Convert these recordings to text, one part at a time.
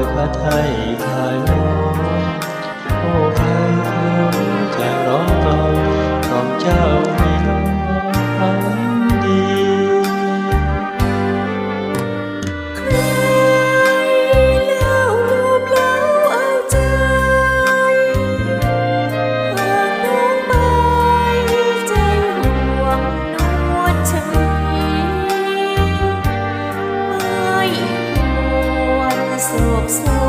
อยพระไทยคายร้องโอ้ใครเอ่ยจะร้องรอของเจ้า ไ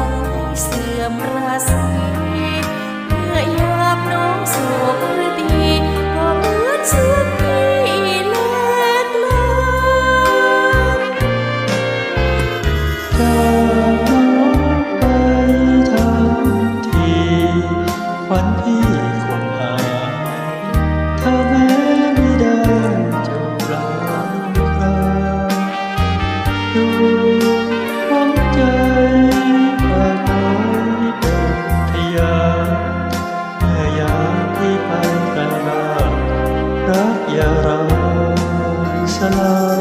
Ya Salam